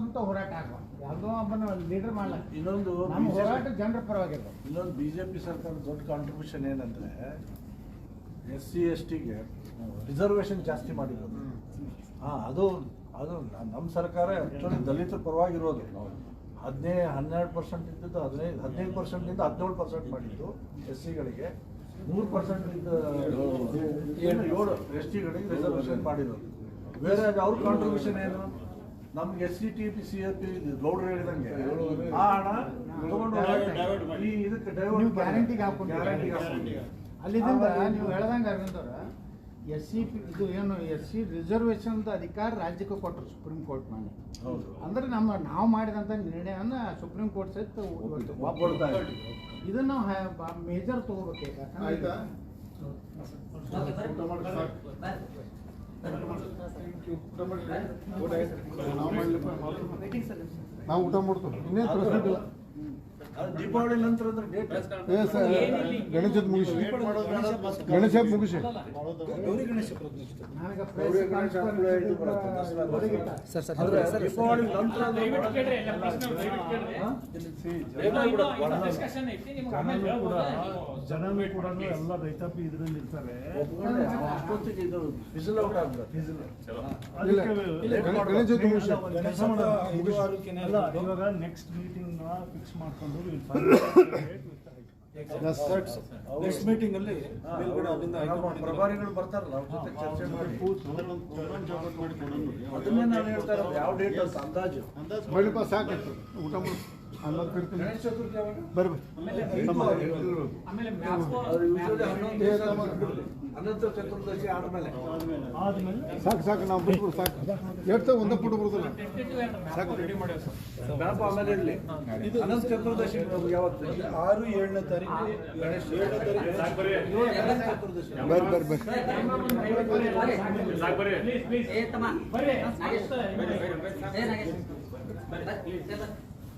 ಅಂತ ಹೋರಾಟ ಆಗುವ. ಯಾವುದೋ ಒಬ್ಬನ ಲೀಡರ್ ಮಾಡ್ಲಕ್ಕ ಇನ್ನೊಂದು ನಮ್ಮ ಹೋರಾಟ ಜನರ ಪರವಾಗಿರ್ಬೇಕು. ಇನ್ನೊಂದು ಬಿಜೆಪಿ ಸರ್ಕಾರದ ದೊಡ್ಡ ಕಾಂಟ್ರಿಬ್ಯೂಷನ್ ಏನಂದ್ರೆ ಎಸ್ ಸಿ ಎಸ್ ಟಿಗೆ ರಿಸರ್ವೇಶನ್ ಜಾಸ್ತಿ ಮಾಡಿರೋದು. ಹಾ ಅದು ಅದು ನಮ್ಮ ಸರ್ಕಾರ ಆ್ಯಕ್ಚುಲಿ ದಲಿತರ ಪರವಾಗಿರೋದು. ಹದಿನೈದು ಹನ್ನೆರಡು ಪರ್ಸೆಂಟ್ ಇದ್ದದ್ದು ಹದಿನೈದು ಹದಿನೈದು ಪರ್ಸೆಂಟಿಂದ ಹದಿನೇಳು ಪರ್ಸೆಂಟ್ ಮಾಡಿದ್ದು ಎಸ್ ಸಿಗಳಿಗೆ. ಮೂರು ಪರ್ಸೆಂಟ್ ಏಳು. ಎಸ್ ಟಿಗಳಿಗೆ ರಿಸರ್ವೇಶನ್ ಮಾಡಿರೋದು. ಬೇರೆ ಅವ್ರ ಕಾಂಟ್ರಿಬ್ಯೂಷನ್ ಏನು? ನಮ್ಗೆ S C T P C F P ಗೌಡ್ರು ಹೇಳಿದಂಗೆ ಆ ಹಣ ತಗೊಂಡು ಈ ಇದಕ್ಕೆ ಡೈವರ್ಟ್ ನೀವು ಗ್ಯಾರಂಟಿಗೆ ಹಾಕೊಂಡು ಗ್ಯಾರಂಟಿಗೆ ಹಾಕೊಂಡು ಅಲ್ಲಿಂದ ನೀವು ಹೇಳ್ದಂಗೆ ಅರವಿಂದ್ ಅವ್ರ ಎಸ್ ಸಿ ಪಿ ಇದು ಏನು ಎಸ್ ಸಿ ರಿಸರ್ವೇಶನ್ ಅಧಿಕಾರ ರಾಜ್ಯಕ್ಕೆ ಕೊಟ್ಟರು ಸುಪ್ರೀಂ ಕೋರ್ಟ್ ಮಾಡಿ ಹೌದು. ಅಂದ್ರೆ ನಮ್ಮ ನಾವು ಮಾಡಿದಂಥ ನಿರ್ಣಯನ ಸುಪ್ರೀಂ ಕೋರ್ಟ್ ಸಹಿತ ಇದನ್ನು ಒಪ್ಕೊಳ್ತಾ ಇದೆ. ಇದನ್ನ ಮೇಜರ್ ತಗೋಬೇಕು ಯಾಕಂದ್ರೆ ಆಯ್ತಾ? ನಾವು ಊಟ ಮಾಡ್ತೀವಿ ಇನ್ನೇನು ದೀಪಾವಳಿ ನಂತರ ಅಂದ್ರೆ ಡೇಟ್ ಏ ಸರ್ ಗಣೇಶ ಚತುರ್ಥಿ ಮುಗಿಸಿ. ಗಣೇಶ ಮುಗಿಸಿ. ದೀಪಾವಳಿ ನಂತರ ಜನನು ಕೂಡ ಎಲ್ಲ ರೈತಾಪಿ ಇದರಲ್ಲಿ ಇರ್ತಾರೆ ಇವಾಗ ನೆಕ್ಸ್ಟ್ ಮೀಟಿಂಗ್ ಫಿಕ್ಸ್ ಮಾಡ್ಕೊಂಡು ನೆಕ್ಸ್ಟ್ ಮೀಟಿಂಗ್ ಅಲ್ಲಿ ಪ್ರಭಾರಿಗಳು ಬರ್ತಾರಲ್ಲ ಅವ್ರ ಜೊತೆ ಚರ್ಚೆ ಮಾಡಿ. ಅದನ್ನೇ ನಾನು ಹೇಳ್ತಾ ಇರೋದು ಯಾವ ಡೇಟ್ ಅಂತ ಅಂದಾಜು. ಸಾಕಿತ್ತು ಊಟ ಮಾಡಿ. ಕರಿತೀನಿ ಗಣೇಶ ಚತುರ್ಥಿ ಯಾವಾಗ? ಬರ್ರಿ ಆಮೇಲೆ ಹನ್ನೊಂದು. ಅನಂತ ಚತುರ್ದಶಿ ಆದ್ಮೇಲೆ. ಆದ್ಮೇಲೆ? ಸಾಕು ಸಾಕು ನಾವು ಬಿಟ್ಬಿಡು ಸಾಕು. ಎಷ್ಟು ಒಂದ ಪುಟ್ಟು ಬರುದಿಲ್ಲ ರೆಡಿ ಮಾಡಿ ಆಮೇಲೆ ಇರ್ಲಿ ಅನಂತ ಚತುರ್ದಶಿ ಯಾವತ್ತು? ಆರು ಏಳನೇ ತಾರೀಕು ಗಣೇಶ ಏಳನೇ ತಾರೀಕು ಅನಂತ ಚತುರ್ದಶಿ. ಬರ್ರಿ ಬರ್ರಿ ಬರ್ರಿ ಪ್ಲೀಸ್ ಪ್ಲೀಸ್ ಏ ತಮ್ಮ. ಬರ್ರಿ ನಾಗೇಶ್. ಏ ನಾಗೇಶ್. ಈಗ ಬರ್ರಿ ನಾಗೇಶ್